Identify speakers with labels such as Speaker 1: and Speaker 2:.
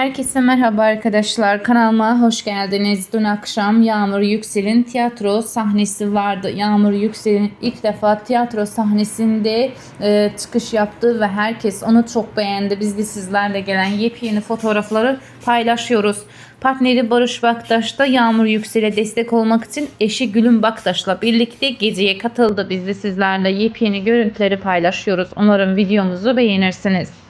Speaker 1: Herkese merhaba arkadaşlar. Kanalıma hoş geldiniz. Dün akşam Yağmur Yüksel'in tiyatro sahnesi vardı. Yağmur Yüksel'in ilk defa tiyatro sahnesinde e, çıkış yaptı ve herkes onu çok beğendi. Biz de sizlerle gelen yepyeni fotoğrafları paylaşıyoruz. Partneri Barış Baktaş da Yağmur Yüksel'e destek olmak için eşi Gülüm Baktaş'la birlikte geceye katıldı. Biz de sizlerle yepyeni görüntüleri paylaşıyoruz. Umarım videomuzu beğenirsiniz.